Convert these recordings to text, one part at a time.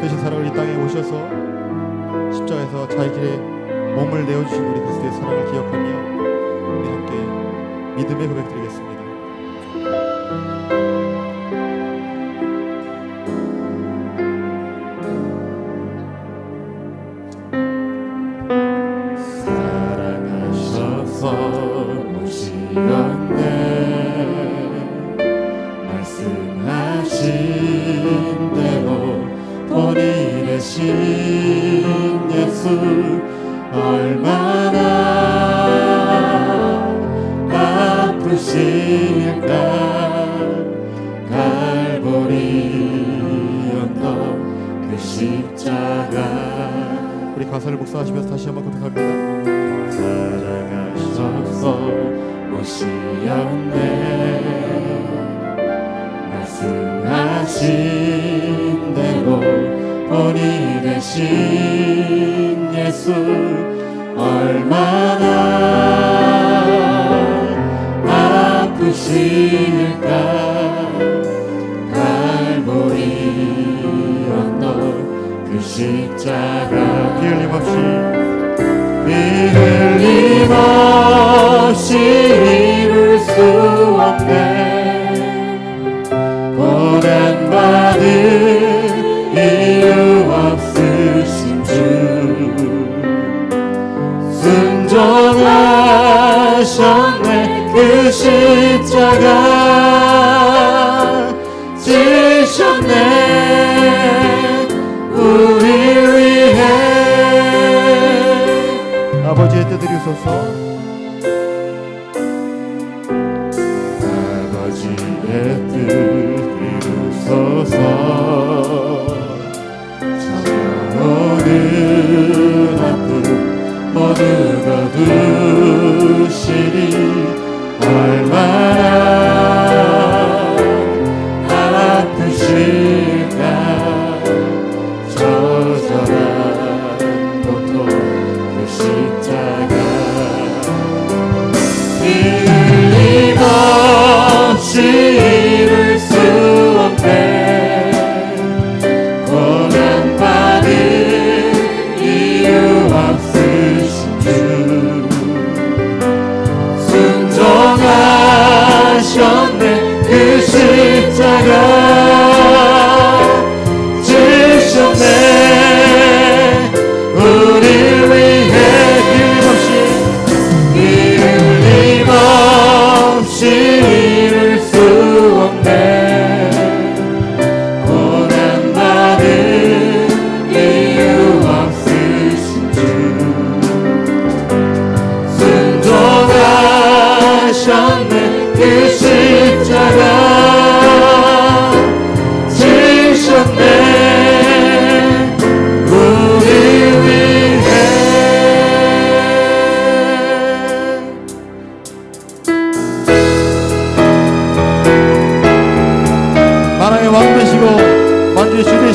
크신 사랑을 이 땅에 오셔서 십자가에서 자기 길에 몸을 내어주신 우리 그리스도의 사랑을 기억하며 우리 함께 믿음의 고백 드리겠습니다. 되신 예수 얼마나 아프실까 갈보리 언덕 그 십자가 우리 가사를 묵상하시면서 다시 한번 고백합니다. 되신 예수 얼마나 아프실까? 갈보리 언덕 그 십자가 비 흘림 없이. 비 흘림 없이 이룰 수 없네. 고난받을 하셨네 그 십자가 지셨네. 우리 위해. 아버지의 뜻을 이루소서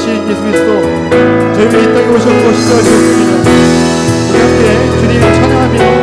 되신 예수 그리스도 저희를 이 땅에 오셨고 십자가 지었습니다. 우리 함께 주님을 찬양하며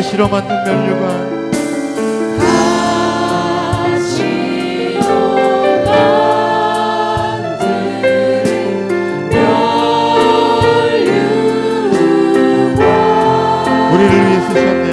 가시로 만든 면류관 우리를 위해 쓰셨네.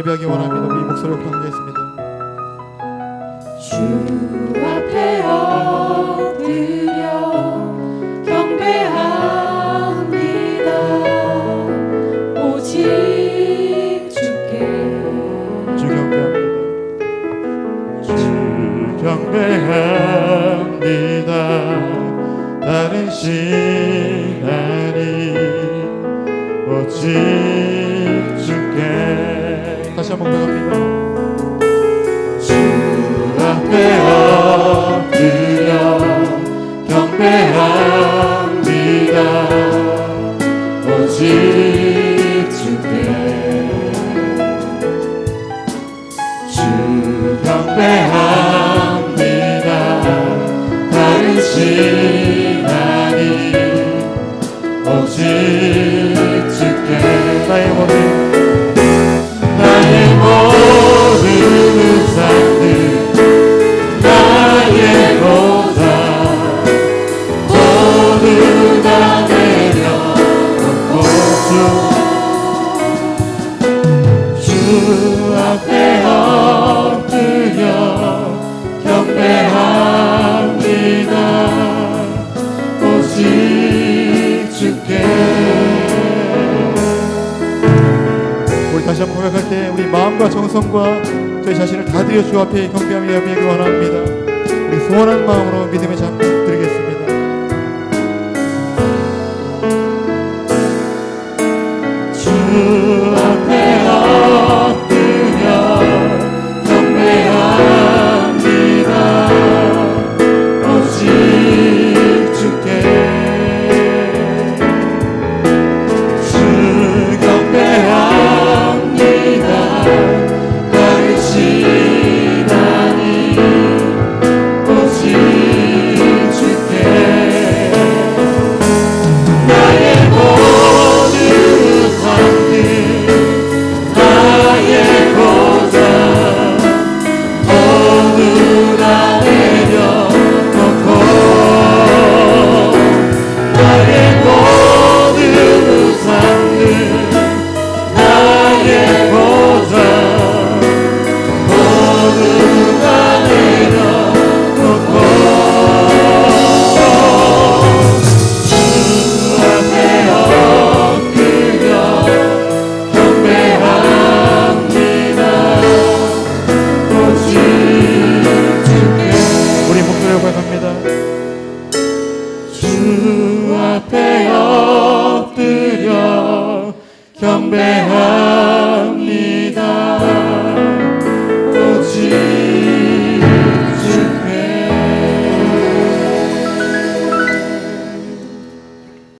예배하기 원합니다. 우리 목소리로 경계했습니다 주. 마음과 정성과 저희 자신을 다 드려 주 앞에 경배하며 예배하기 원합니다. 우리 소원한 마음으로 믿음의 잠